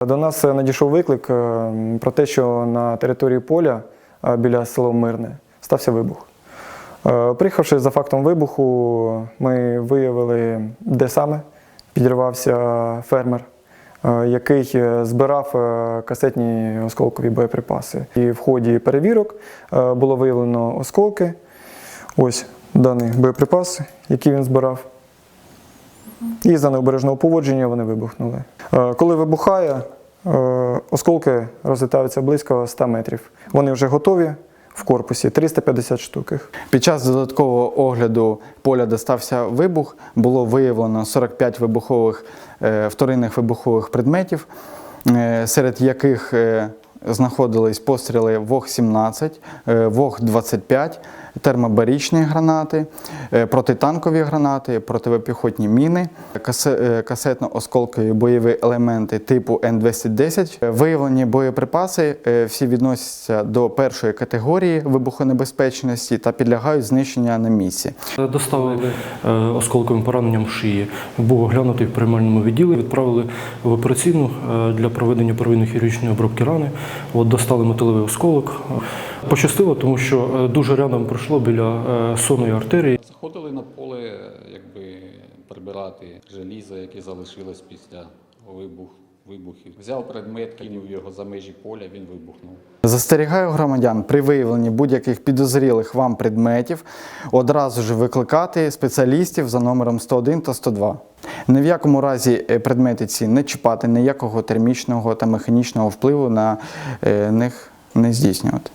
До нас е, надійшов виклик е, про те, що на території поля е, біля села Мирне стався вибух. Приїхавши за фактом вибуху, ми виявили, де саме підривався фермер, який збирав касетні осколкові боєприпаси. І в ході перевірок було виявлено осколки. Ось даний боєприпас, який він збирав. І за необережного поводження вони вибухнули. Е, Коли вибухає, е, осколки розлітаються близько 100 метрів. Вони вже готові в корпусі 350 штук. Під час додаткового огляду поля, де стався вибух, було виявлено 45 вибухових е, вторинних вибухових предметів, серед яких знаходились постріли ВОГ-17, е, ВОГ-25, термобарічні гранати, е, протитанкові гранати, противопіхотні міни, е, касетно-осколкові бойові елементи типу Н-210. Е, Виявлені боєприпаси всі відносяться до першої категорії вибухонебезпечності та підлягають знищення на місці. Доставили осколковим пораненням шиї. Був оглянутий в приймальному відділі. Відправили в операційну для проведення первинної хірургічної обробки рани. От достали металевий осколок. Пощастило, тому що дуже рядом пройшло біля е, сонної артерії. Заходили на поле, якби прибирати желізо, яке залишилось після вибух, вибухів. Взяв предмет, кинув його за межі поля, він вибухнув. Застерігаю громадян при виявленні будь-яких підозрілих вам предметів одразу ж викликати спеціалістів за номером 101 та 102. Ні в якому разі е, предмети ці не чіпати, ніякого термічного та механічного впливу на е, них не здійснювати.